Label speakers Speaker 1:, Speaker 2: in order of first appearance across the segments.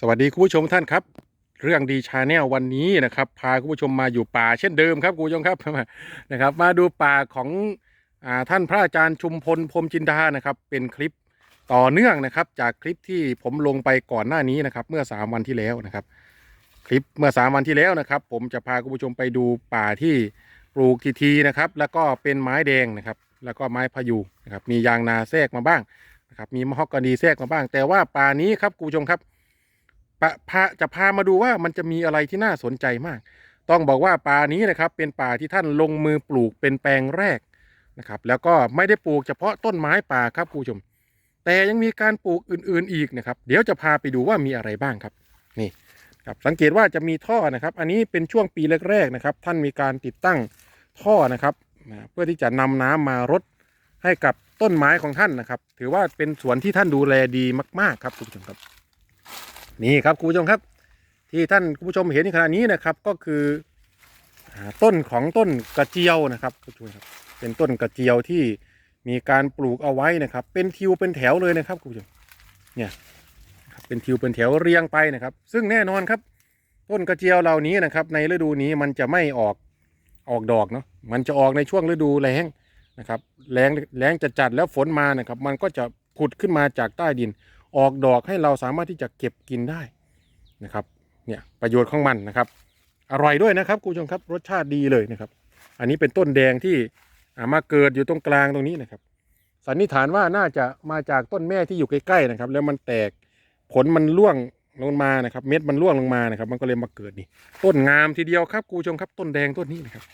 Speaker 1: สวัสดีคุณผู้ชมท่านครับ เรื่องดีชาแนลวันนี้นะครับ พาคุณผู้ชมมาอยู่ป่าเช่นเดิมครับคุณผู้ชมครับนะครับ มาดูป่าของอาท่านพระอาจารย์ชุมพลพรมจินดานะครับ เป็นคลิปต่อเนื่องนะครับ จากคลิปที่ผมลงไปก่อนหน้านี้นะครับ เมื่อ 3 วันที่แล้วนะครับ คลิปเมื่อ 3 วันที่แล้วนะครับ ผมจะพาคุณผู้ชมไปดูป่าที่ปลูกทีทีนะครับ แล้วก็เป็นไม้แดงนะครับ แล้วก็ไม้พะยูนะครับ มียางนาแทรกมาบ้างนะครับ มีมะฮอกกานีแทรกมาบ้าง แต่ว่าป่านี้ครับคุณผู้ชมครับ ปะพาจะพามาดูว่ามันจะมีอะไรที่น่าสนใจมาก ต้องบอกว่าป่านี้นะครับ เป็นป่าที่ท่านลงมือปลูกเป็นแปลงแรกนะครับ แล้วก็ไม่ได้ปลูกเฉพาะต้นไม้ป่าครับคุณผู้ชม แต่ยังมีการปลูกอื่นๆอีกนะครับ เดี๋ยวจะพาไปดูว่ามีอะไรบ้างครับ นี่ครับสังเกตว่าจะมีท่อนะครับ อันนี้เป็นช่วงปีแรกๆนะครับ ท่านมีการติดตั้งท่อนะครับเพื่อที่จะนำน้ำมารดให้กับต้นไม้ของท่านนะครับ ถือว่าเป็นสวนที่ท่านดูแลดีมาก ๆ ครับคุณผู้ชมครับ นี่ครับคุณผู้ชมครับ ที่ท่านคุณผู้ชมเห็นในขณะนี้นะครับก็คือต้นของต้นกระเจียวนะครับคุณผู้ชมครับเป็นต้นกระเจียวที่มีการปลูกเอาไว้นะครับ เป็นทิวเป็นแถวเลยนะครับคุณผู้ชมเนี่ยเป็นทิวเป็นแถวเรียงไปนะครับ ซึ่งแน่นอนครับ ต้นกระเจียวเหล่านี้นะครับ ในฤดูนี้มันจะไม่ออกออกดอกเนาะมันจะออกในช่วงฤดูแล้งนะครับแล้งแล้งจะจัดแล้วฝนมานะครับ มันก็จะผุดขึ้นมาจากใต้ดิน ออกดอกให้เราสามารถที่จะเก็บกินได้นะครับเนี่ยประโยชน์ของมันนะครับ อร่อยด้วยนะครับคุณผู้ชมครับรสชาติดีเลยนะครับ อันนี้เป็นต้นแดงที่ามาเกิดอยู่ตรงกลางตรงนี้นะครับสันนิษฐานว่าน่าจะมาจากต้นแม่ที่อยู่ใกล้ๆนะครับ แล้วมันแตกผลมันร่วงลงมานะครับ เม็ดมันร่วงลงมานะครับ มันก็เลยมาเกิดนี่ ต้นงามทีเดียวครับคุณผู้ชมครับ ต้นแดงต้นนี้นะครับ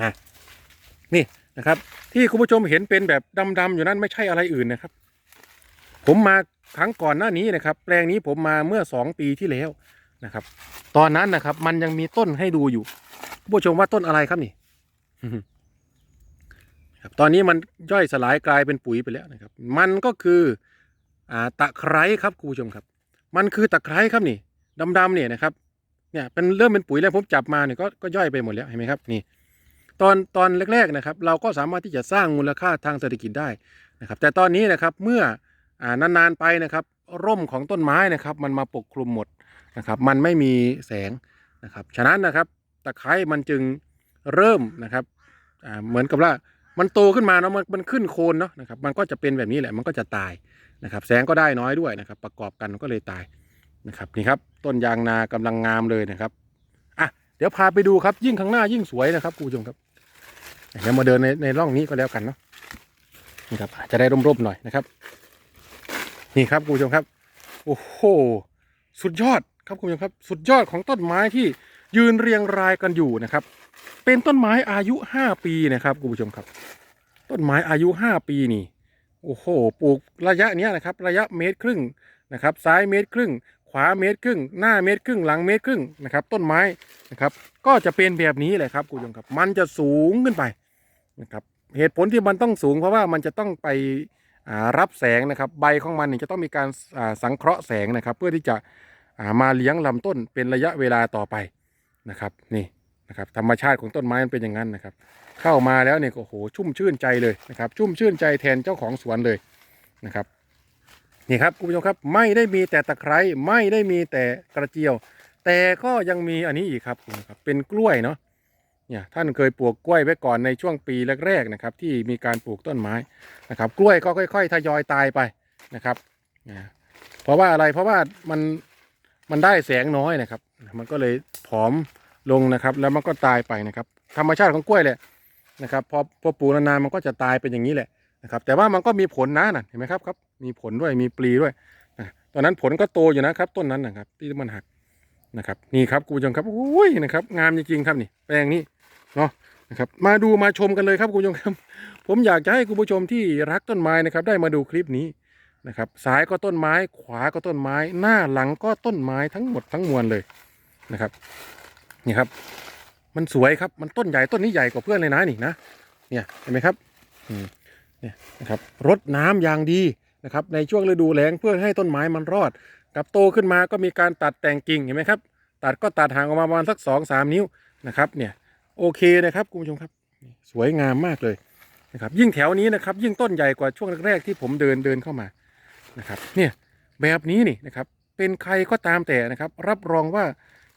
Speaker 1: ฮะนี่นะครับ ที่คุณผู้ชมเห็นเป็นแบบดำๆอยู่นั้นไม่ใช่อะไรอื่นนะครับ ผมมา ครั้งก่อนหน้านี้นะครับ แปลงนี้ผมมาเมื่อสองปีที่แล้วนะครับ ตอนนั้นนะครับ มันยังมีต้นให้ดูอยู่คุณผู้ชมว่าต้นอะไรครับนี่ครับตอนนี้มันย่อยสลายกลายเป็นปุ๋ยไปแล้วนะครับ มันก็คืออ่าตะไคร้ครับคุณผู้ชมครับ มันคือตะไคร้ครับนี่ดำๆเนี่ยนะครับ เนี่ยเป็นเริ่มเป็นปุ๋ยแล้วผมจับมาเนี่ยก็ก็ย่อยไปหมดแล้วเห็นไหมครับนี่ ตอนตอนแรกๆนะครับ เราก็สามารถที่จะสร้างมูลค่าทางเศรษฐกิจได้นะครับ แต่ตอนนี้นะครับเมื่อ นานๆไปนะครับ ร่มของต้นไม้นะครับ มันมาปกคลุมหมดนะครับ มันไม่มีแสงนะครับ ฉะนั้นนะครับตะไคร้มันจึงเริ่มนะครับเหมือนกับว่ามันโตขึ้นมาเนาะมันมันขึ้นโคนเนาะนะครับ มันก็จะเป็นแบบนี้แหละมันก็จะตายนะครับ แสงก็ได้น้อยด้วยนะครับ ประกอบกันมันก็เลยตายนะครับนี่ครับต้นยางนากำลังงามเลยนะครับอะเดี๋ยวพาไปดูครับยิ่งข้างหน้ายิ่งสวยนะครับคุณผู้ชมครับเดี๋ยวมาเดินในในร่องนี้ก็แล้วกันเนาะนี่ครับจจะได้ร่มๆหน่อยนะครับ นี่ครับคุณผู้ชมครับ โอ้โห สุดยอดครับคุณผู้ชมครับ สุดยอดของต้นไม้ที่ยืนเรียงรายกันอยู่นะครับ เป็นต้นไม้อายุห้าปีนะครับคุณผู้ชมครับ ต้นไม้อายุห้าปีนี่ โอ้โห ปลูกระยะเนี้ยนะครับ ระยะเมตรครึ่งนะครับ ซ้ายเมตรครึ่ง ขวาเมตรครึ่ง หน้าเมตรครึ่ง หลังเมตรครึ่งนะครับ ต้นไม้นะครับ ก็จะเป็นแบบนี้แหละครับคุณผู้ชมครับ มันจะสูงขึ้นไปนะครับ เหตุผลที่มันต้องสูงเพราะว่ามันจะต้องไป รับแสงนะครับ ใบของมันเนี่ยจะต้องมีการสังเคราะห์แสงนะครับ เพื่อที่จะามาเลี้ยงลำต้นเป็นระยะเวลาต่อไปนะครับนี่นะครับธรรมชาติของต้นไม้มันเป็นอย่างนั้นนะครับ เข้ามาแล้วเนี่ยก็โอ้โหชุ่มชื่นใจเลยนะครับ ชุ่มชื่นใจแทนเจ้าของสวนเลยนะครับนี่ครับคุณผู้ชมครับไม่ได้มีแต่ตะไคร้ไม่ได้มีแต่กระเจียว แต่ก็ยังมีอันนี้อีกครับคุณครับเป็นกล้วยเนาะ เนี่ยท่านเคยปลูกกล้วยไว้ก่อนในช่วงปีแรกๆนะครับ ที่มีการปลูกต้นไม้นะครับ กล้วยก็ค่อย ๆ ทยอยตายไปนะครับนะเพราะว่าอะไรเพราะว่ามันมันได้แสงน้อยนะครับ มันก็เลยผอมลงนะครับ แล้วมันก็ตายไปนะครับ ธรรมชาติของกล้วยแหละนะครับพอพอปลูกนานๆมันก็จะตายเป็นอย่างนี้แหละนะครับ แต่ว่ามันก็มีผลนะน่ะเห็นไหมครับครับ มีผลด้วยมีปลีด้วยนะตอนนั้นผลก็โตอยู่นะครับ ต้นนั้นนะครับ ที่มันหักนะครับ นี่ครับคุณผู้ชมครับโอ้ยนะครับ งามจริงๆครับนี่แปลงนี้ เนาะนะครับมาดูมาชมกันเลยครับคุณผู้ชมครับ ผมอยากจะให้คุณผู้ชมที่รักต้นไม้นะครับ ได้มาดูคลิปนี้นะครับซ้ายก็ต้นไม้ ขวาก็ต้นไม้ หน้าหลังก็ต้นไม้ทั้งหมดทั้งมวลเลยนะครับนี่ครับ มันสวยครับมันต้นใหญ่ต้นนี้ใหญ่กว่าเพื่อนเลยนะนี่นะเนี่ยเห็นไหมครับเนี่ยนะครับรดน้ำอย่างดีนะครับ ในช่วงฤดูแล้งเพื่อให้ต้นไม้มันรอดกับโตขึ้นมาก็มีการตัดแต่งกิ่งเห็นไหมครับ ตัดก็ตัดห่างออกมาประมาณสักสองสามนิ้วนะครับเนี่ย โอเคนะครับคุณผู้ชมครับ สวยงามมากเลยนะครับ ยิ่งแถวนี้นะครับ ยิ่งต้นใหญ่กว่าช่วงแรกๆที่ผมเดินเดินเข้ามานะครับ เนี่ยแบบนี้นี่นะครับ เป็นใครก็ตามแต่นะครับ รับรองว่า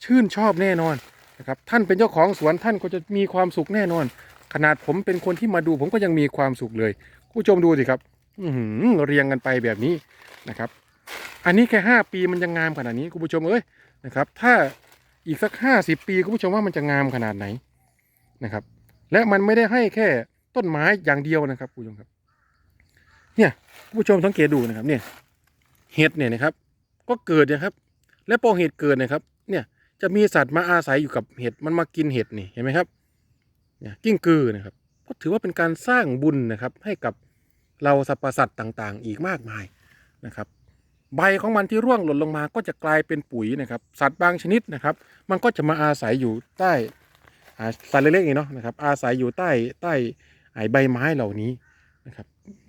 Speaker 1: ชื่นชอบแน่นอนนะครับ ท่านเป็นเจ้าของสวนท่านก็จะมีความสุขแน่นอน ขนาดผมเป็นคนที่มาดู ผมก็ยังมีความสุขเลยผู้ชมดูสิครับอืเรียงกันไปแบบนี้นะครับ อันนี้แค่ห้าปีมันยังงามขนาดนี้คุณผู้ชมเอ้ยนะครับ ถ้าอีกสักห้าสิบปีคุณผู้ชมว่ามันจะงามขนาดไหน นะครับ และมันไม่ได้ให้แค่ต้นไม้อย่างเดียวนะครับผู้ชมครับ เนี่ยผู้ชมสังเกตดูนะครับ เนี่ย เห็ดเนี่ยนะครับ ก็เกิดนะครับ และพอเห็ดเกิดนะครับ เนี่ยจะมีสัตว์มาอาศัยอยู่กับเห็ดมันมากินเห็ดนี่เห็นไหมครับ เนี่ยกิ้งกือนะครับก็ถือว่าเป็นการสร้างบุญนะครับ ให้กับเราสรรพสัตว์ต่างๆ อีกมากมายนะครับ ใบของมันที่ร่วงหล่นลงมาก็จะกลายเป็นปุ๋ยนะครับ สัตว์บางชนิดนะครับ มันก็จะมาอาศัยอยู่ใต้ สัตว์เล็กๆเนาะนะครับอาศัยอยู่ใต้ใต้ใบไม้เหล่านี้นะครับ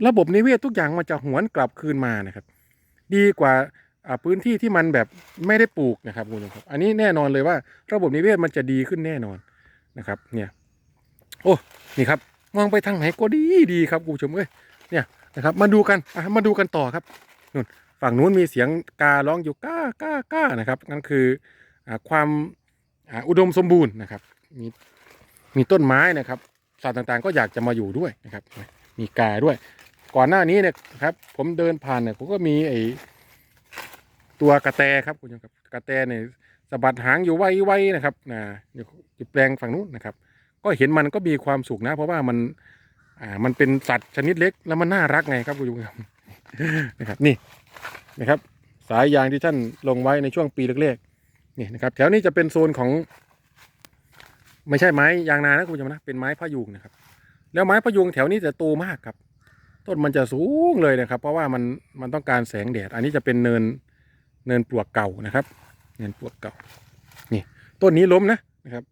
Speaker 1: ระบบนิเวศทุกอย่างมันจะหวนกลับคืนมานะครับ ดีกว่าพื้นที่ที่มันแบบไม่ได้ปลูกนะครับคุณผู้ชมครับอันนี้แน่นอนเลยว่า ระบบนิเวศมันจะดีขึ้นแน่นอนนะครับ เนี่ย โอ้นี่ครับมองไปทางไหนก็ดีดีครับคุณผู้ชมเอ้ยเนี่ยนะครับ มาดูกันมาดูกันต่อครับนู่นฝั่งนู้นมีเสียงการ้องอยู่ก้าก้าก้านะครับนั่นคือความอุดมสมบูรณ์นะครับ มีมีต้นไม้นะครับ สัตว์ต่างๆ ก็อยากจะมาอยู่ด้วยนะครับ มีกาด้วย ก่อนหน้านี้เนี่ยครับ ผมเดินผ่านเนี่ยผมก็มีไอตัวกระแตครับคุณผู้ชมครับกระแตเนี่ยสะบัดหางอยู่ไวๆนะครับนะอยู่อยู่แปลงฝั่งนู้นนะครับ ก็เห็นมันก็มีความสุขนะ เพราะว่ามันอ่ามันเป็นสัตว์ชนิดเล็กแล้วมันน่ารักไงครับคุณผู้ชมครับนะครับนี่นะครับ สายยางที่ท่านลงไว้ในช่วงปีแรกๆนี่นะครับ แถวนี้จะเป็นโซนของ ไม่ใช่ไม้ยางนานะคุณผู้ชมนะเป็นไม้พะยุงนะครับ แล้วไม้พะยุงแถวนี้จะโตมากครับ ต้นมันจะสูงเลยนะครับ เพราะว่ามันมันต้องการแสงแดด อันนี้จะเป็นเนินเนินปลวกเก่านะครับ เนินปลวกเก่า นี่ต้นนี้ล้มนะนะครับ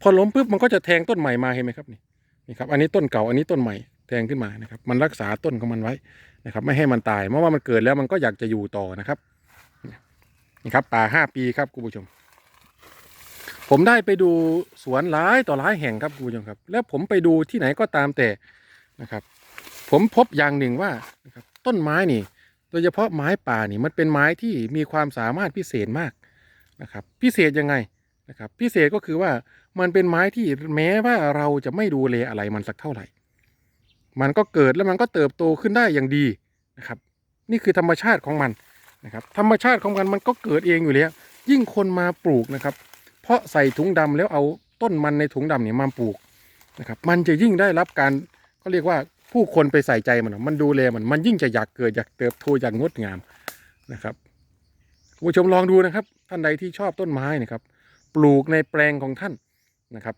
Speaker 1: พอล้มปุ๊บมันก็จะแทงต้นใหม่มาเห็นไหมครับนี่นี่ครับ อันนี้ต้นเก่าอันนี้ต้นใหม่แทงขึ้นมานะครับ มันรักษาต้นของมันไว้นะครับ ไม่ให้มันตายเพราะว่ามันเกิดแล้วมันก็อยากจะอยู่ต่อนะครับนี่ครับป่าห้าปีครับคุณผู้ชม ผมได้ไปดูสวนหลายต่อหลายแห่งครับคุณผู้ชมครับ แล้วผมไปดูที่ไหนก็ตามแต่นะครับ ผมพบอย่างหนึ่งว่านะครับต้นไม้นี่ โดยเฉพาะไม้ป่านี่มันเป็นไม้ที่มีความสามารถพิเศษมากนะครับ พิเศษยังไงนะครับ พิเศษก็คือว่ามันเป็นไม้ที่แม้ว่าเราจะไม่ดูแลอะไรมันสักเท่าไหร่ มันก็เกิดแล้วมันก็เติบโตขึ้นได้อย่างดีนะครับ นี่คือธรรมชาติของมันนะครับ ธรรมชาติของมันมันก็เกิดเองอยู่แล้ว ยิ่งคนมาปลูกนะครับ ราะใส่ถุงดำแล้วเอาต้นมันในถุงดำเนี่ยมาปลูกนะครับ มันจะยิ่งได้รับการก็เรียกว่าผู้คนไปใส่ใจมันอมันดูแลมันมันยิ่งจะอยากเกิดอยากเติบโตอยางงดงามนะครับผู้ชมลองดูนะครับ ท่านใดที่ชอบต้นไม้นะครับ ปลูกในแปลงของท่านนะครับ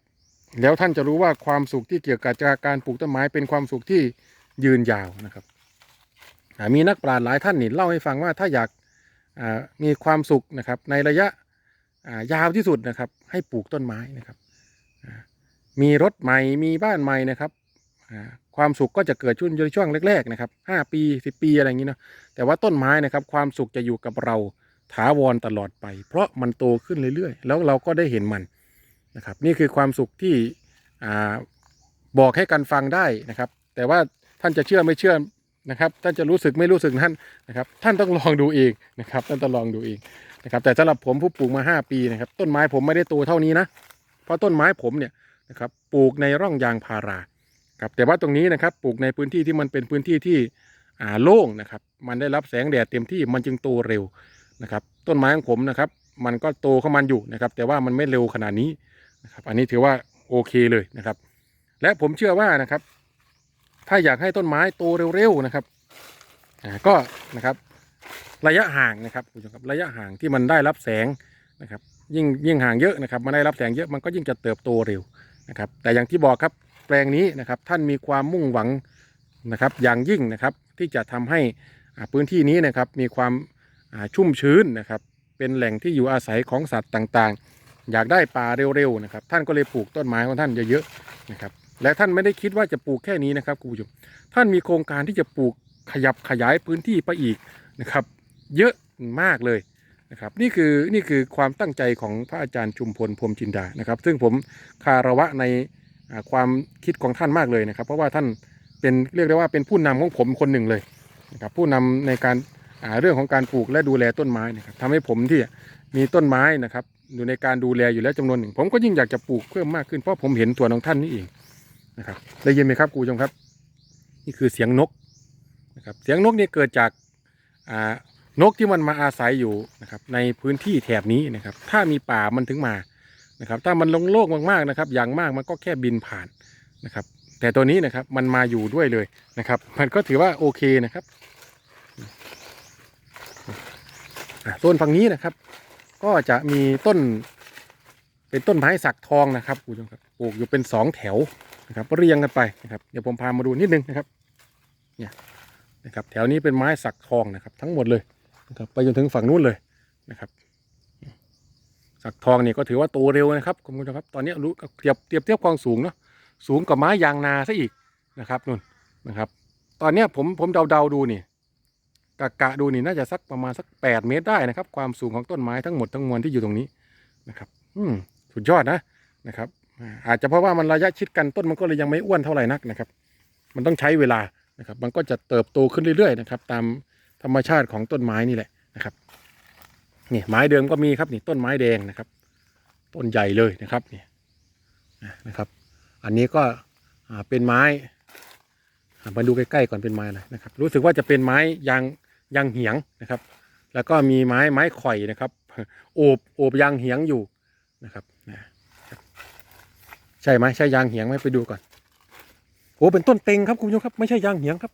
Speaker 1: แล้วท่านจะรู้ว่าความสุขที่เกี่ยวกับการปลูกต้นไม้เป็นความสุขที่ยืนยาวนะครับมีนักปราชญ์หลายท่านนี่เล่าให้ฟังว่าถ้าอยากมีความสุขนะครับในระยะ ยาวที่สุดนะครับ ให้ปลูกต้นไม้นะครับ มีรถใหม่มีบ้านใหม่นะครับความสุขก็จะเกิดช่วงช่วงแรกๆนะครับห้าปีสิบปีอะไรอย่างนี้เนาะแต่ว่าต้นไม้นะครับ ความสุขจะอยู่กับเราถาวรตลอดไป เพราะมันโตขึ้นเรื่อยๆ แล้วเราก็ได้เห็นมันนะครับ นี่คือความสุขที่อบอกให้กันฟังได้นะครับ แต่ว่าท่านจะเชื่อไม่เชื่อนะครับ ท่านจะรู้สึกไม่รู้สึกท่านนะครับ ท่านต้องลองดูเองนะครับ ท่านต้องลองดูเอง นะครับแต่สำหรับผมผู้ปลูกมา 5 ปีนะครับ ต้นไม้ผมไม่ได้โตเท่านี้นะ เพราะต้นไม้ผมเนี่ยนะครับปลูกในร่องยางพาราครับแต่ว่าตรงนี้นะครับปลูกในพื้นที่ที่มันเป็นพื้นที่ที่อ่าโล่งนะครับ มันได้รับแสงแดดเต็มที่มันจึงโตเร็วนะครับ ต้นไม้ของผมนะครับ มันก็โตของมันอยู่นะครับ แต่ว่ามันไม่เร็วขนาดนี้นะครับอันนี้ถือว่าโอเคเลยนะครับ และผมเชื่อว่านะครับ ถ้าอยากให้ต้นไม้โตเร็วๆนะครับก็นะครับ ระยะห่างนะครับคุณผู้ชมครับระยะห่างที่มันได้รับแสงนะครับ ยิ่งยิ่งห่างเยอะนะครับมันได้รับแสงเยอะมันก็ยิ่งจะเติบโตเร็วนะครับ แต่อย่างที่บอกครับแปลงนี้นะครับท่านมีความมุ่งหวังนะครับอย่างยิ่งนะครับที่จะทำให้พื้นที่นี้นะครับมีความชุ่มชื้นนะครับ เป็นแหล่งที่อยู่อาศัยของสัตว์ต่างๆ อยากได้ป่าเร็วๆนะครับท่านก็เลยปลูกต้นไม้ของท่านเยอะๆนะครับและท่านไม่ได้คิดว่าจะปลูกแค่นี้นะครับคุณผู้ชมท่านมีโครงการที่จะปลูกขยับขยายพื้นที่ไปอีก นะครับ เยอะมากเลยนะครับนี่คือนี่คือความตั้งใจของพระอาจารย์ชุมพลพรมจินดานะครับ ซึ่งผมคาระวะในความคิดของท่านมากเลยนะครับ เพราะว่าท่านเป็นเรียกได้ว่าเป็นผู้นำของผมคนหนึ่งเลยนะครับผู้นำในการาเรื่องของการปลูกและดูแลต้นไม้นะครับทำให้ผมที่มีต้นไม้นะครับอยู่ในการดูแลอยู่แล้วจำนวนหนึ่ง ผมก็ยิ่งอยากจะปลูกเพิ่มมากขึ้นเพราะผมเห็นตัวของท่านนี่เองนะครับได้ยินไหมครับคุณผู้ชมครับ นี่คือเสียงนกนะครับเสียงนกนี่เกิดจาก นกที่มันมาอาศัยอยู่นะครับในพื้นที่แถบนี้นะครับ ถ้ามีป่ามันถึงมานะครับ ถ้ามันลงโลกมากๆนะครับ อย่างมากมันก็แค่บินผ่านนะครับ แต่ตัวนี้นะครับมันมาอยู่ด้วยเลยนะครับ มันก็ถือว่าโอเคนะครับอะโซนฝั่งนี้นะครับ ก็จะมีต้นเป็นต้นไม้สักทองนะครับคุณผู้ชมครับปลูกอยู่เป็นสองแถวนะครับเรียงกันไปนะครับ เดี๋ยวผมพามาดูนิดนึงนะครับ เนี่ย นะครับแถวนี้เป็นไม้สักทองนะครับทั้งหมดเลยนะครับไปจนถึงฝั่งนู้นเลยนะครับ สักทองนี่ก็ถือว่าโตเร็วนะครับคุณผู้ชมครับตอนนี้รู้เทียบเทียบเทียบความสูงเนาะสูงกว่าไม้ยางนาซะอีกนะครับนู่นนะครับ ตอนนี้ผมผมเดาเดาดูนี่กะกะดูนี่น่าจะสักประมาณสักแปดเมตรได้นะครับ ความสูงของต้นไม้ทั้งหมดทั้งมวลที่อยู่ตรงนี้นะครับ อืมสุดยอดนะนะครับ อาจจะเพราะว่ามันระยะชิดกันต้นมันก็เลยยังไม่อ้วนเท่าไหร่นักนะครับ มันต้องใช้เวลา นะครับ มันก็จะเติบโตขึ้นเรื่อยๆนะครับ ตามธรรมชาติของต้นไม้นี่แหละนะครับนี่ไม้เดิมก็มีครับนี่ต้นไม้แดงนะครับ ต้นใหญ่เลยนะครับนี่นะครับ อันนี้ก็เป็นไม้มาดูใกล้ๆก่อนเป็นไม้อะไรนะครับ รู้สึกว่าจะเป็นไม้ยางยางเหียงนะครับ แล้วก็มีไม้ไม้ข่อยนะครับโอบโอบยางเหียงอยู่นะครับใช่ไหมใช่ยางเหียงไหมไปดูก่อน อ้เป็นต้นเต็งครับคุณผู้ชมครับ ไม่ใช่ยางเหียงครับ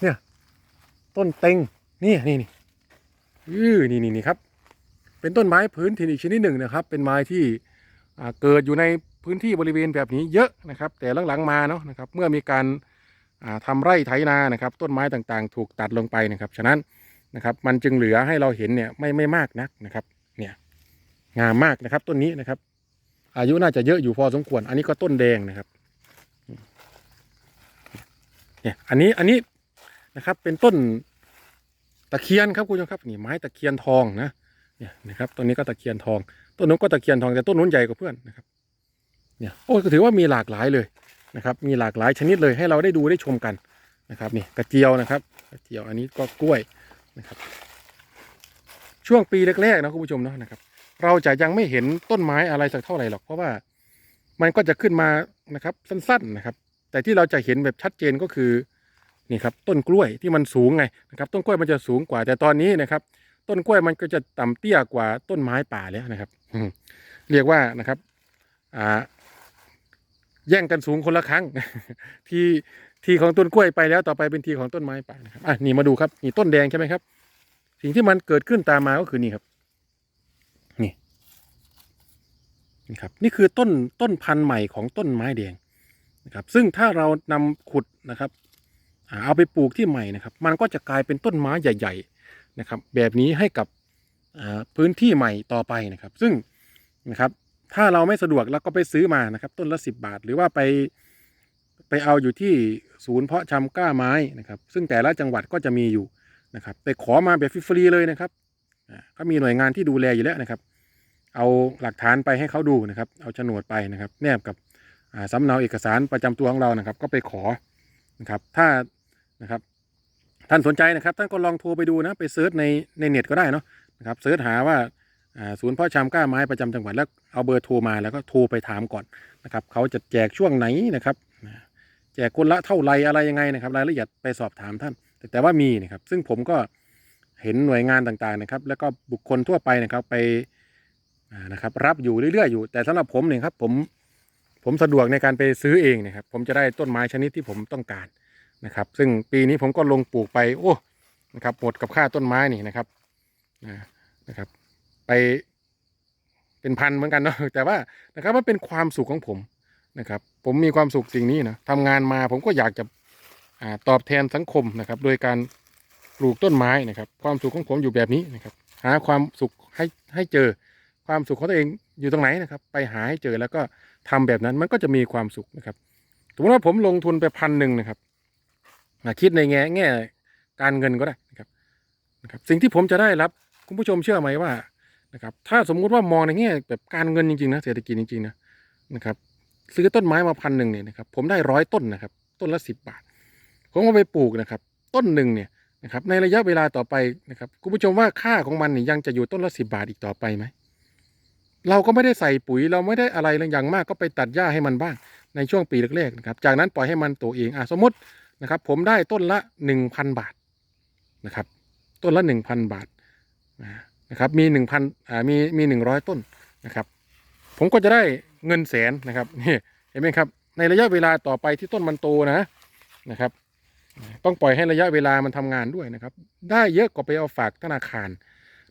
Speaker 1: เนี่ย ต้นเต็งนี่นี่นี่อือนี่นี่นี่ครับ เป็นต้นไม้พื้นถิ่นอีกชนิดหนึ่งนะครับ เป็นไม้ที่เกิดอยู่ในพื้นที่บริเวณแบบนี้เยอะนะครับ แต่หลังๆมาเนาะนะครับ เมื่อมีการอ่าทำไร่ไถนานะครับ ต้นไม้ต่างๆ ถูกตัดลงไปนะครับ ฉะนั้นนะครับ มันจึงเหลือให้เราเห็นเนี่ยไม่ไม่มากนักนะครับ เนี่ยงามมากนะครับต้นนี้นะครับ อายุน่าจะเยอะอยู่พอสมควร อันนี้ก็ต้นแดงนะครับ เนี่ยอันนี้อันนี้นะครับเป็นต้นตะเคียนครับคุณผู้ชมครับนี่ไม้ตะเคียนทองนะเนี่ยนะครับต้นนี้ก็ตะเคียนทอง ต้นนู้นก็ตะเคียนทองแต่ต้นนู้นใหญ่กว่าเพื่อนนะครับเนี่ยโอ้ก็ถือว่ามีหลากหลายเลยนะครับ มีหลากหลายชนิดเลยให้เราได้ดูได้ชมกันนะครับนี่กระเจียวนะครับกระเจียวอันนี้ก็กล้วยนะครับ ช่วงปีแรกๆนะคุณผู้ชมเนาะนะครับ เราจะยังไม่เห็นต้นไม้อะไรสักเท่าไหร่หรอกเพราะว่ามันก็จะขึ้นมานะครับสั้นๆนะครับ แต่ที่เราจะเห็นแบบชัดเจนก็คือนี่ครับต้นกล้วยที่มันสูงไงนะครับต้นกล้วยมันจะสูงกว่าแต่ตอนนี้นะครับ ต้นกล้วยมันก็จะต่ำเตี้ยกว่าต้นไม้ป่าแล้วนะครับเรียกว่านะครับอ่าแย่งกันสูงคนละครั้ง ที่ทีของต้นกล้วยไปแล้วต่อไปเป็นทีของต้นไม้ป่านะครับอะนี่มาดูครับนี่ต้นแดงใช่ไหมครับ สิ่งที่มันเกิดขึ้นตามมาก็คือนี่ครับ นี่นี่ครับ นี่คือต้นต้นพันธุ์ใหม่ของต้นไม้แดง นะครับ ซึ่งถ้าเรานำขุดนะครับเอาไปปลูกที่ใหม่นะครับ มันก็จะกลายเป็นต้นไม้ใหญ่ ๆนะครับ แบบนี้ให้กับพื้นที่ใหม่ต่อไปนะครับ ซึ่งนะครับถ้าเราไม่สะดวกเราก็ไปซื้อมานะครับ ต้นละสิบบาท หรือว่าไปไปเอาอยู่ที่ศูนย์เพาะชำกล้าไม้นะครับ ซึ่งแต่ละจังหวัดก็จะมีอยู่นะครับไปขอมาแบบฟรีๆเลยนะครับก็มีหน่วยงานที่ดูแลอยู่แล้วนะครับ เอาหลักฐานไปให้เขาดูนะครับ เอาโฉนดไปนะครับ แนบกับ สำเนาเอกสารประจำตัวของเรานะครับ ก็ไปขอนะครับ ถ้านะครับ ท่านสนใจนะครับ ท่านก็ลองโทรไปดูนะไปเซิร์ชในในเน็ตก็ได้เนาะนะครับเซิร์ชหาว่าศูนย์พาะชำกล้าไม้ประจำจังหวัดแล้วเอาเบอร์โทรมาแล้วก็โทรไปถามก่อนนะครับเขาจะแจกช่วงไหนนะครับ แจกคนละเท่าไรอะไรยังไงนะครับ รายละเอียดไปสอบถามท่าน แต่แต่ว่ามีนะครับ ซึ่งผมก็เห็นหน่วยงานต่างๆนะครับ แล้วก็บุคคลทั่วไปนะครับไปนะครับ รับอยู่เรื่อยๆอยู่ แต่สำหรับผมเนี่ยครับผม ผมสะดวกในการไปซื้อเองนะครับ ผมจะได้ต้นไม้ชนิดที่ผมต้องการนะครับ ซึ่งปีนี้ผมก็ลงปลูกไปโอ้นะครับหมดกับค่าต้นไม้นี่นะครับนะครับ ไปเป็นพันเหมือนกันเนาะแต่ว่านะครับมันเป็นความสุขของผมนะครับ ผมมีความสุขสิ่งนี้นะทำงานมาผมก็อยากจะอตอบแทนสังคมนะครับ โดยการปลูกต้นไม้นะครับ ความสุขของผมอยู่แบบนี้นะครับ หาความสุขให้ให้เจอความสุขของตัวเองอยู่ตรงไหนนะครับ ไปหาให้เจอแล้วก็ ทำแบบนั้นมันก็จะมีความสุขนะครับสมมติว่าผมลงทุนไปพันหนึ่งนะครับคิดในแง่แง่การเงินก็ได้นะครับนะครับ สิ่งที่ผมจะได้รับคุณผู้ชมเชื่อไหมว่านะครับ ถ้าสมมุติว่ามองในแง่แบบการเงินจริงๆนะเศรษฐกิจจริงๆนะนะครับ ซื้อต้นไม้มาพันหนึ่งเนี่ยนะครับ ผมได้ร้อยต้นนะครับ ต้นละสิบบาท ผมเอาไปปลูกนะครับ ต้นหนึ่งเนี่ยนะครับ ในระยะเวลาต่อไปนะครับ คุณผู้ชมว่าค่าของมันเนี่ยังจะอยู่ต้นละสิบาทอีกต่อไปไหม เราก็ไม่ได้ใส่ปุ๋ยเราไม่ได้อะไรเลยอย่างมากก็ไปตัดหญ้าให้มันบ้างในช่วงปีแรกๆนะครับ จากนั้นปล่อยให้มันโตเองอะสมมตินะครับ ผมได้ต้นละหนึ่งพันบาทนะครับ ต้นละหนึ่งพันบาทนะครับมีหนึ่งพันอ่ามีมีหนึ่งร้อยต้นนะครับ ผมก็จะได้เงินแสนนะครับนี่เห็นไหมครับ ในระยะเวลาต่อไปที่ต้นมันโตนะนะครับ ต้องปล่อยให้ระยะเวลามันทำงานด้วยนะครับ ได้เยอะกว่าไปเอาฝากธนาคาร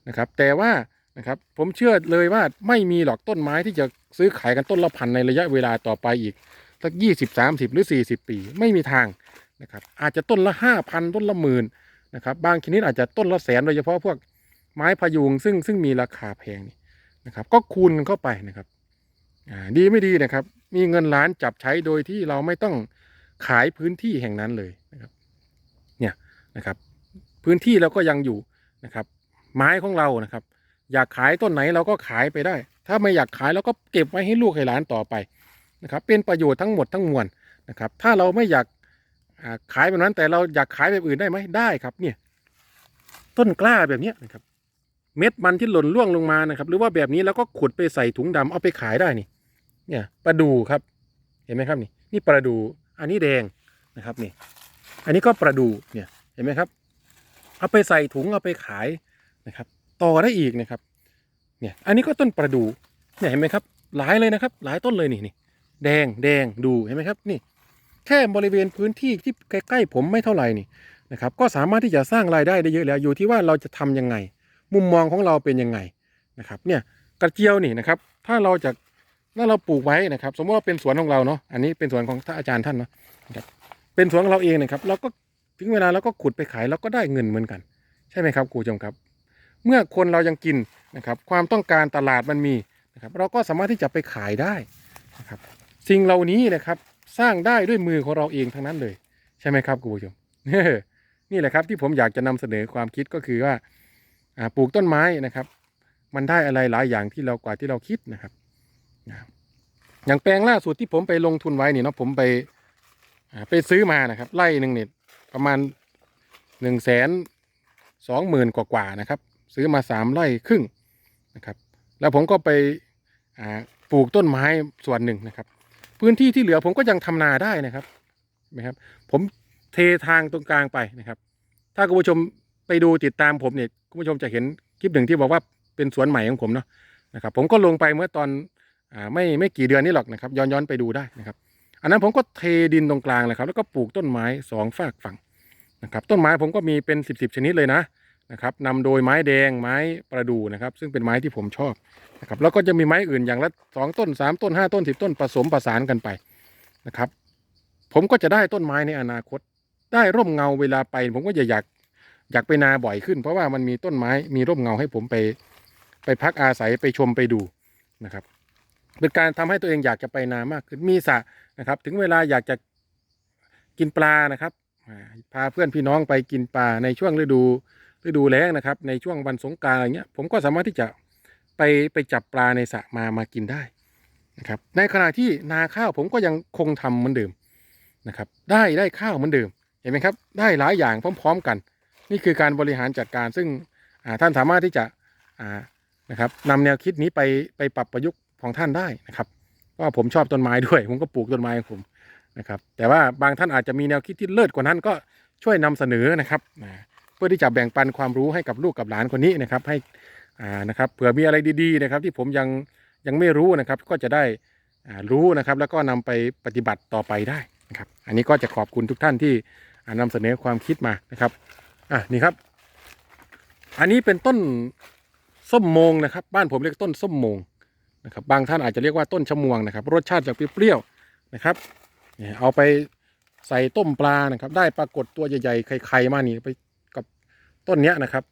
Speaker 1: นะครับ แต่ว่า นะครับ ผมเชื่อเลยว่าไม่มีหรอกต้นไม้ที่จะซื้อขายกันต้นละพันในระยะเวลาต่อไปอีกสักยี่สิบสามสิบหรือสี่สิบปี ไม่มีทางนะครับ อาจจะต้นละห้าพันต้นละหมื่นนะครับ บางชนิดอาจจะต้นละแสนโดยเฉพาะพวกไม้พยุงซึ่งซึ่งมีราคาแพงนี่นะครับ ก็คูณเข้าไปนะครับดีไม่ดีนะครับ มีเงินล้านจับใช้โดยที่เราไม่ต้องขายพื้นที่แห่งนั้นเลยนะครับ เนี่ยนะครับ พื้นที่เราก็ยังอยู่นะครับ ไม้ของเรานะครับ อยากขายต้นไหนเราก็ขายไปได้ ถ้าไม่อยากขายเราก็เก็บไว้ให้ลูกให้หลานต่อไปนะครับ เป็นประโยชน์ทั้งหมดทั้งมวลนะครับ ถ้าเราไม่อยากขายแบบนั้นแต่เราอยากขายแบบอื่นได้ไหมได้ครับเนี่ยต้นกล้าแบบนี้นะครับ เม็ดมันที่หล่นร่วงลงมานะครับ หรือว่าแบบนี้แล้วก็ขุดไปใส่ถุงดำเอาไปขายได้นี่ เนี่ยปลาดูครับ เห็นไหมครับนี่ นี่ปลาดู อันนี้แดงนะครับนี่ อันนี้ก็ปลาดูเนี่ยเห็นไหมครับ เอาไปใส่ถุงเอาไปขายนะครับ ต่อได้อีกนะครับ เนี่ย อันนี้ก็ต้นประดูเนี่ยเห็นไหมครับ หลายเลยนะครับ หลายต้นเลยนี่นี่แดงแดงดูเห็นไหมครับนี่แค่บริเวณพื้นที่ที่ใกล้ๆผมไม่เท่าไหร่นี่นะครับ ก็สามารถที่จะสร้างรายได้ได้เยอะแล้วอยู่ที่ว่าเราจะทำยังไง มุมมองของเราเป็นยังไงนะครับเนี่ยกระเจียวนี่นะครับ ถ้าเราจะถ้าเราปลูกไว้นะครับ สมมติว่าเป็นสวนของเราเนาะอันนี้เป็นสวนของท่านอาจารย์ท่านเนาะนะครับเป็นสวนของเราเองนะครับเราก็ถึงเวลาเราก็ขุดไปขายเราก็ได้เงินเหมือนกัน ใช่ไหมครับครูผู้ชมครับ เมื่อคนเรายังกินนะครับความต้องการตลาดมันมีนะครับเราก็สามารถที่จะไปขายได้นะครับสิ่งเหล่านี้นะครับสร้างได้ด้วยมือของเราเองทั้งนั้นเลย ใช่ไหมครับครูผู้ชมนี่แหละครับที่ผมอยากจะนำเสนอความคิดก็คือว่าปลูกต้นไม้นะครับ มันได้อะไรหลายอย่างที่เรากว่าที่เราคิดนะครับนะอย่างแปลงล่าสุดที่ผมไปลงทุนไว้นี่เนาะผมไปไปซื้อมานะครับไร่หนึ่งเนี่ยประมาณหนึ่งแสนสองหมื่นกว่าๆนะครับ ซื้อมาสามไร่ครึ่งนะครับ แล้วผมก็ไปปลูกต้นไม้ส่วนหนึ่งนะครับ พื้นที่ที่เหลือผมก็ยังทำนาได้นะครับนะครับ ผมเททางตรงกลางไปนะครับ ถ้าคุณผู้ชมไปดูติดตามผมเนี่ยคุณผู้ชมจะเห็นคลิปหนึ่งที่บอกว่าเป็นสวนใหม่ของผมเนาะนะครับ ผมก็ลงไปเมื่อตอนอไม่ไม่กี่เดือนนี้หรอกนะครับ ย้อนย้อนไปดูได้นะครับ อันนั้นผมก็เทดินตรงกลางเลยครับ แล้วก็ปลูกต้นไม้สองฝากฝั่งนะครับ ต้นไม้ผมก็มีเป็นสิบสิบชนิดเลยนะ นะครับนำโดยไม้แดงไม้ประดู่นะครับ ซึ่งเป็นไม้ที่ผมชอบนะครับแล้วก็จะมีไม้อื่นอย่างละสองต้นสามต้นห้าต้นสิบต้นผสมประสานกันไปนะครับ ผมก็จะได้ต้นไม้ในอนาคต ได้ร่มเงาเวลาไป ผมก็จะอยากอยากไปนาบ่อยขึ้น เพราะว่ามันมีต้นไม้มีร่มเงาให้ผมไป ไปพักอาศัยไปชมไปดูนะครับ เป็นการทำให้ตัวเองอยากจะไปนามากขึ้นมีสระนะครับ ถึงเวลาอยากจะกินปลานะครับพาเพื่อนพี่น้องไปกินปลาในช่วงฤดู ฤดูแล้งนะครับ ในช่วงวันสงกานต์อะไรเงี้ยผมก็สามารถที่จะไปไปจับปลาในสระมามากินได้นะครับในขณะที่นาข้าวผมก็ยังคงทำเหมือนเดิมนะครับได้ได้ข้าวเหมือนเดิมเห็นไหมครับได้หลายอย่างพร้อม ๆ กัน นี่คือการบริหารจัดการซึ่งท่านสามารถที่จะนะครับนำแนวคิดนี้ไปไปปรับประยุกต์ของท่านได้นะครับเพราะว่าผมชอบต้นไม้ด้วย ผมก็ปลูกต้นไม้ของผมนะครับแต่ว่าบางท่านอาจจะมีแนวคิดที่เลิศกว่านั้นก็ช่วยนำเสนอนะครับ เพื่อที่จะแบ่งปันความรู้ให้กับลูกกับหลานคนนี้นะครับ ให้อ่านะครับเผื่อมีอะไรดีๆนะครับ ที่ผมยังยังไม่รู้นะครับ ก็จะได้อ่ารู้นะครับ แล้วก็นำไปปฏิบัติต่อไปได้นะครับ อันนี้ก็จะขอบคุณทุกท่านที่อ่านำเสนอความคิดมานะครับอะนี่ครับ อันนี้เป็นต้นส้มโมงนะครับ บ้านผมเรียกต้นส้มโมงนะครับ บางท่านอาจจะเรียกว่าต้นชะมวงนะครับ รสชาติจะเปรี้ยวๆนะครับเนี่ยเอาไปใส่ต้มปลานะครับ ได้ปรากฏตัวใหญ่ๆไข่ๆมานี่ไป ต้นเนี้ยนะครับ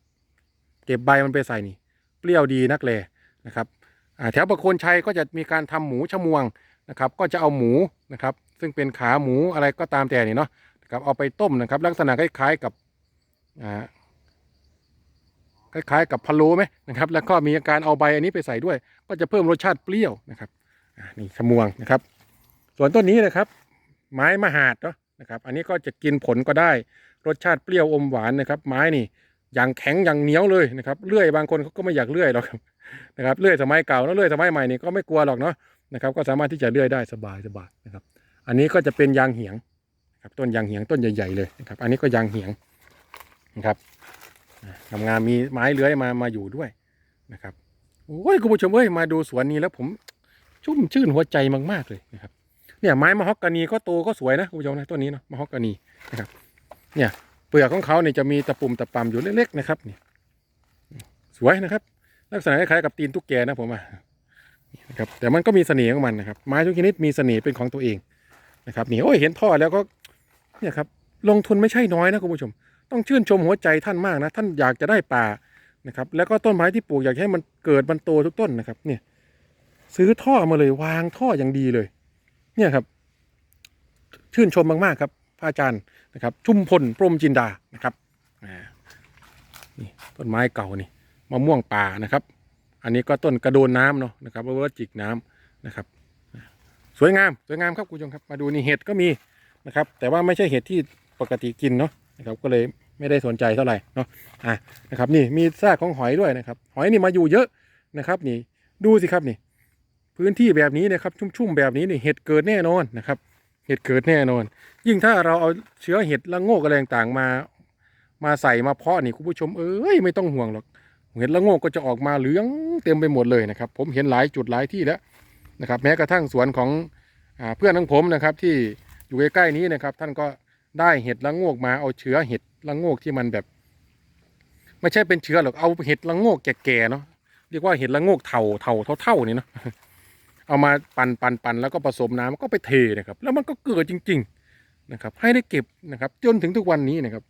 Speaker 1: เก็บใบมันไปใส่นี่ เปรี้ยวดีนักแลนะครับแถวประโคนชัยก็จะมีการทำหมูชะมวงนะครับ ก็จะเอาหมูนะครับ ซึ่งเป็นขาหมูอะไรก็ตามแต่นี่เนาะนะครับเอาไปต้มนะครับ ลักษณะคล้ายๆกับคล้ายๆกับพะโล้ไหมนะครับ แล้วก็มีการเอาใบอันนี้ไปใส่ด้วย ก็จะเพิ่มรสชาติเปรี้ยวนะครับนี่ชะมวงนะครับ ส่วนต้นนี้นะครับ ไม้มหาดเนาะนะครับ อันนี้ก็จะกินผลก็ได้ รสชาติเปรี้ยวอมหวานนะครับ ไม้นี่ อย่างแข็งอย่างเหนียวเลยนะครับเลื่อยบางคนเขาก็ไม่อยากเลื่อยหรอกนะครับเลื่อยสมัยเก่าแล้วเลื่อยสมัยใหม่นี่ก็ไม่กลัวหรอกเนาะนะครับ ก็สามารถที่จะเลื่อยได้สบายสบายนะครับ อันนี้ก็จะเป็นยางเหียงครับต้นยางเหียงต้นใหญ่ๆเลยนะครับ อันนี้ก็ยางเหียงนะครับทำงานมีไม้เลื้อยมามาอยู่ด้วยนะครับโอ้ยคุณผู้ชมเอ้ยมาดูสวนนี้แล้วผมชุ่มชื่นหัวใจมากๆเลยนะครับ เนี่ยไม้มะฮอกกานีก็โตก็สวยนะคุณผู้ชมนะต้นนี้เนาะมะฮอกกานีนะครับ เนี่ย ลือกของเขาเนี่ยจะมีตะปุ่มตะปำอยู่เล็กๆนะครับนี่สวยนะครับ ลักษณะคล้ายๆกับตีนตุ๊กแกนะผมว่านะครับแต่มันก็มีเสน่ห์ของมันนะครับ ไม้ทุกชนิดมีเสน่ห์เป็นของตัวเองนะครับนี่โอ้ยเห็นท่อแล้วก็เนี่ยครับลงทุนไม่ใช่น้อยนะคุณผู้ชม ต้องชื่นชมหัวใจท่านมากนะ ท่านอยากจะได้ป่านะครับแล้วก็ต้นไม้ที่ปลูกอยากให้มันเกิดมันโตทุกต้นนะครับ เนี่ย ซื้อท่อมาเลยวางท่ออย่างดีเลย เนี่ยครับ ชื่นชมมากๆครับ พระอาจารย์นะครับ ชุมพลพรมจินดานะครับนี่ต้นไม้เก่านี่มะม่วงป่านะครับ อันนี้ก็ต้นกระโดนน้ำเนาะนะครับหรือว่าจิกน้ำนะครับ สวยงามสวยงามครับคุณผู้ชมครับ มาดูนี่เห็ดก็มีนะครับ แต่ว่าไม่ใช่เห็ดที่ปกติกินเนาะนะครับก็เลยไม่ได้สนใจเท่าไหร่เนาะอะนะครับนี่มีซากของหอยด้วยนะครับ หอยนี่มาอยู่เยอะนะครับ นี่ดูสิครับนี่ พื้นที่แบบนี้นะครับชุ่มๆแบบนี้นี่เห็ดเกิดแน่นอนนะครับ เห็ดเกิดแน่นอน ยิ่งถ้าเราเอาเชื้อเห็ดละโงกอะไรต่างๆมา มาใส่มาเพาะนี่คุณผู้ชมเอ้ยไม่ต้องห่วงหรอกเห็ดละโงกก็จะออกมาเหลืองเต็มไปหมดเลยนะครับ ผมเห็นหลายจุดหลายที่แล้วนะครับ แม้กระทั่งสวนของอเพื่อนของผมนะครับ ที่อยู่ใกล้ๆนี้นะครับ ท่านก็ได้เห็ดละโงกมาเอาเชื้อเห็ดละโงกที่มันแบบ ไม่ใช่เป็นเชื้อหรอกเอาเห็ดละโงกแก่ๆเนาะเรียกว่าเห็ดละโงกเท่าเท่าเท่าๆนี่เนาะ เอามาปั่นปั่นปั่นแล้วก็ผสมน้ำก็ไปเทนะครับ แล้วมันก็เกิดจริง ๆนะครับ ให้ได้เก็บนะครับ จนถึงทุกวันนี้นะครับ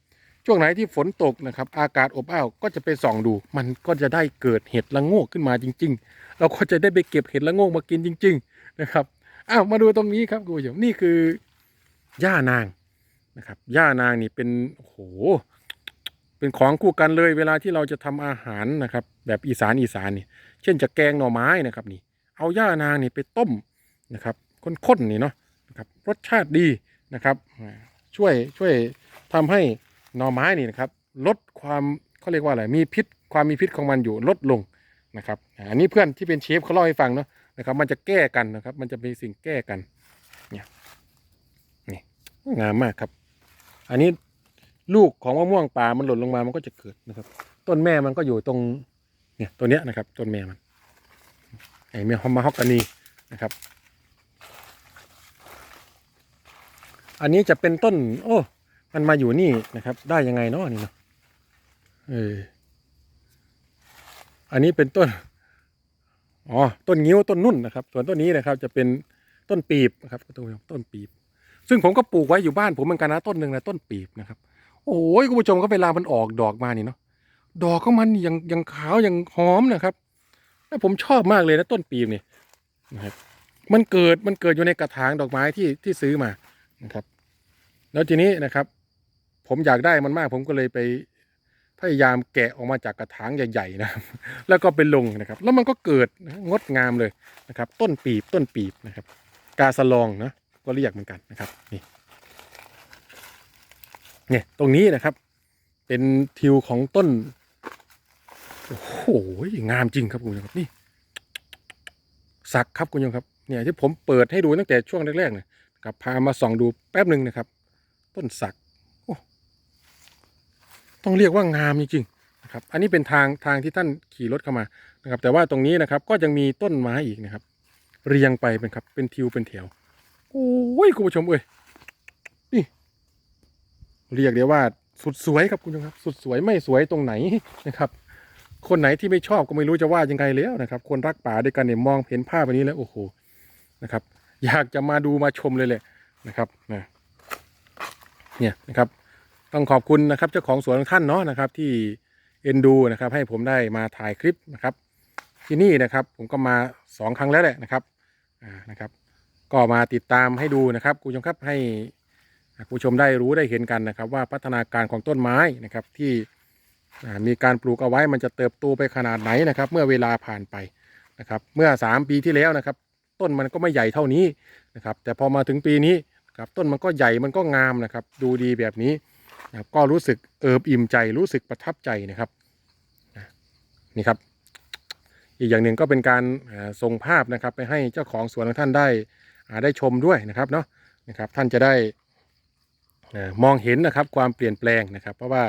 Speaker 1: ช่วงไหนที่ฝนตกนะครับ อากาศอบอ้าวก็จะไปส่องดู มันก็จะได้เกิดเห็ดละโงกขึ้นมาจริง ๆ เราก็จะได้ไปเก็บเห็ดละโงกมากินจริง ๆ นะครับอ้าวมาดูตรงนี้ครับคุณผู้ชมนี่คือหญ้านางนะครับหญ้านางนี่เป็นโอ้โหเป็นของคู่กันเลยเวลาที่เราจะทำอาหารนะครับ แบบอีสานอีสานนี่เช่นจะแกงหน่อไม้นะครับนี่ เอาหญ้านางนี่ไปต้มนะครับข้นๆนี่เนาะนะครับรสชาติดีนะครับช่วยช่วยทำให้หน่อไม้นี่นะครับลดความเขาเรียกว่าอะไรมีพิษความมีพิษของมันอยู่ลดลงนะครับอันนี้เพื่อนที่เป็นเชฟเขาเล่าให้ฟังเนาะนะครับมันจะแก้กันนะครับ มันจะมีสิ่งแก้กันเนี่ยนี่งามมากครับ อันนี้ลูกของมะม่วงป่ามันหล่นลงมามันก็จะเกิดนะครับ ต้นแม่มันก็อยู่ตรงเนี่ยตัวเนี้ยนะครับ ต้นแม่มัน เมียฮอมมาฮอกกานีนะครับ อันนี้จะเป็นต้น โอ้ มันมาอยู่นี่นะครับ ได้ยังไงเนาะนี่เนาะเอออันนี้เป็นต้น อ๋อ ต้นงิ้วต้นนุ่นนะครับ ส่วนต้นนี้นะครับ จะเป็นต้นปีบนะครับต้นต้นปีบ ซึ่งผมก็ปลูกไว้อยู่บ้านผมเหมือนกันนะต้นหนึ่งนะต้นปีบนะครับ โอ้ยคุณผู้ชมก็เวลามันออกดอกมานี่เนาะ ดอกของมันยังยังขาวยังหอมนะครับ แล้วผมชอบมากเลยนะต้นปีบนี่นะครับมันเกิดมันเกิดอยู่ในกระถางดอกไม้ที่ที่ซื้อมานะครับ แล้วทีนี้นะครับ ผมอยากได้มันมากผมก็เลยไปพยายามแกะออกมาจากกระถางใหญ่ๆนะครับ แล้วก็ไปลงนะครับ แล้วมันก็เกิดงดงามเลยนะครับ ต้นปีบต้นปีบนะครับ กาสลองนะก็เรียกเหมือนกันนะครับนี่เนี่ยตรงนี้นะครับ เป็นทิวของต้น โอ้โหงามจริงครับคุณผู้ชมครับนี่สักครับคุณผู้ชมครับเนี่ยที่ผมเปิดให้ดูตั้งแต่ช่วงแรกๆเนี่ยครับพามาส่องดูแป๊บหนึ่งนะครับ ต้นสักโอ้ต้องเรียกว่างามจริงๆนะครับ อันนี้เป็นทางทางที่ท่านขี่รถเข้ามานะครับ แต่ว่าตรงนี้นะครับก็ยังมีต้นไม้อีกนะครับ เรียงไปเป็นครับ เป็นทิวเป็นแถวโอ้ยคุณผู้ชมเอ้ยนี่เรียกได้ว่าสุดสวยครับคุณผู้ชมครับ สุดสวยไม่สวยตรงไหนนะครับ คนไหนที่ไม่ชอบก็ไม่รู้จะว่ายังไงแล้วนะครับ คนรักป่าด้วยกันเนี่ยมองเห็นภาพแบบนี้แล้วโอ้โหนะครับ อยากจะมาดูมาชมเลยแหละนะครับนะเนี่ยนะครับ ต้องขอบคุณนะครับเจ้าของสวนท่านเนาะนะครับ ที่เอ็นดูนะครับ ให้ผมได้มาถ่ายคลิปนะครับ ที่นี่นะครับ ผมก็มาสองครั้งแล้วแหละนะครับอ่านะครับ ก็มาติดตามให้ดูนะครับคุณผู้ชมครับให้คุณผู้ชมได้รู้ได้เห็นกันนะครับ ว่าพัฒนาการของต้นไม้นะครับที่ มีการปลูกเอาไว้มันจะเติบโตไปขนาดไหนนะครับ เมื่อเวลาผ่านไปนะครับ เมื่อ 3 ปีที่แล้วนะครับ ต้นมันก็ไม่ใหญ่เท่านี้นะครับ แต่พอมาถึงปีนี้ครับต้นมันก็ใหญ่มันก็งามนะครับ ดูดีแบบนี้นะครับก็รู้สึกเอิบอิ่มใจรู้สึกประทับใจนะครับนี่ครับ อีกอย่างหนึ่งก็เป็นการส่งภาพนะครับ ไปให้เจ้าของสวนของท่านได้อาได้ชมด้วยนะครับเนาะนะครับท่านจะได้มองเห็นนะครับความเปลี่ยนแปลงนะครับ เพราะว่า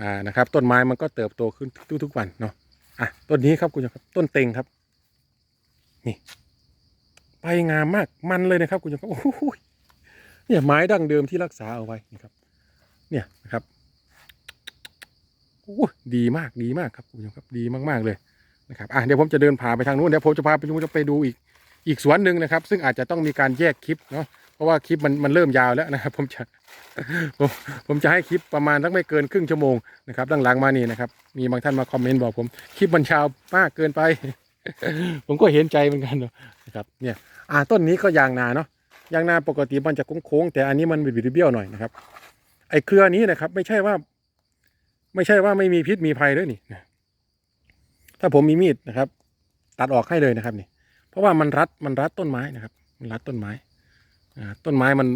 Speaker 1: อ่านะครับ ต้นไม้มันก็เติบโตขึ้นทุกๆวันเนาะอะต้นนี้ครับคุณผู้ชมครับต้นเต็งครับ นี่ใบงามมากมันเลยนะครับ คุณผู้ชมครับโอ้โหเนี่ยไม้ดั้งเดิมที่รักษาเอาไว้นะครับ เนี่ยนะครับโอ้ดีมากดีมากครับคุณผู้ชมครับดีมากๆเลยนะครับอะเดี๋ยวผมจะเดินผ่าไปทางนู้นเดี๋ยวผมจะพาไปดูจะไปดูอีกอีกสวนหนึ่งนะครับ ซึ่งอาจจะต้องมีการแยกคลิปเนาะ ราะว่าคลิปมันมันเริ่มยาวแล้วนะครับผมจะผมผมจะให้คลิปประมาณสักไม่เกินครึ่งชั่วโมงนะครับหลังๆมานี่นะครับมีบางท่านมาคอมเมนต์บอกผมคลิปมันยาวมากเกินไป ผมก็เห็นใจเหมือนกันนะครับเนี่ยอ่าต้นนี้ก็ยางนาเนาะยางนาปกติมันจะโค้งๆแต่อันนี้มันบิดเบี้ยวหน่อยนะครับไอ้เครือนี้นะครับ ไม่ใช่ว่า ไม่ใช่ว่าไม่มีพิษมีภัยด้วยนี่นะถ้าผมมีมีดนะครับ ตัดออกให้เลยนะครับนี่ เพราะว่ามันรัดมันรัดต้นไม้นะครับ มันรัดต้นไม้ ต้นไม้มัน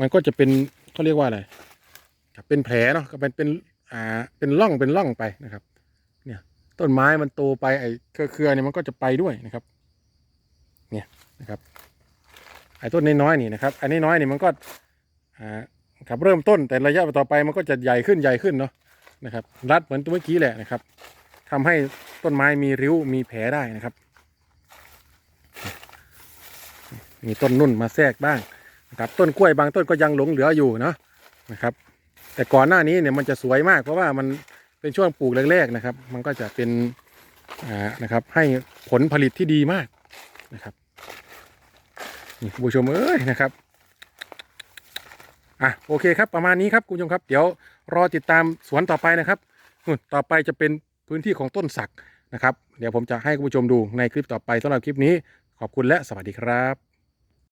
Speaker 1: มันก็จะเป็นเขาเรียกว่าอะไรเป็นแผลเนาะก็เป็นเป็นอ่าเป็นร่องเป็นร่องไปนะครับ เนี่ย ต้นไม้มันโตไปไอ้เครือเครือเนี่ยมันก็จะไปด้วยนะครับ เนี่ยนะครับไอ้ต้นน้อยๆนี่นะครับอันนี้น้อยนี่มันก็อ่าครับเริ่มต้นแต่ระยะต่อไปมันก็จะใหญ่ขึ้นใหญ่ขึ้นเนาะนะครับ รัดเหมือนตัวเมื่อกี้แหละนะครับทำให้ต้นไม้มีริ้วมีแผลได้นะครับ มีต้นนุ่นมาแทรกบ้างนะครับต้นกล้วยบางต้นก็ยังหลงเหลืออยู่เนาะนะครับ แต่ก่อนหน้านี้เนี่ยมันจะสวยมากเพราะว่ามันเป็นช่วงปลูกแรกๆนะครับ มันก็จะเป็นอ่านะครับให้ผลผลิตที่ดีมากนะครับนี่คุณผู้ชมเอ้ยนะครับอะโอเคครับประมาณนี้ครับคุณผู้ชมครับ เดี๋ยวรอติดตามสวนต่อไปนะครับนู่นต่อไปจะเป็นพื้นที่ของต้นสักนะครับ เดี๋ยวผมจะให้คุณผู้ชมดูในคลิปต่อไปสำหรับคลิปนี้ ขอบคุณและสวัสดีครับ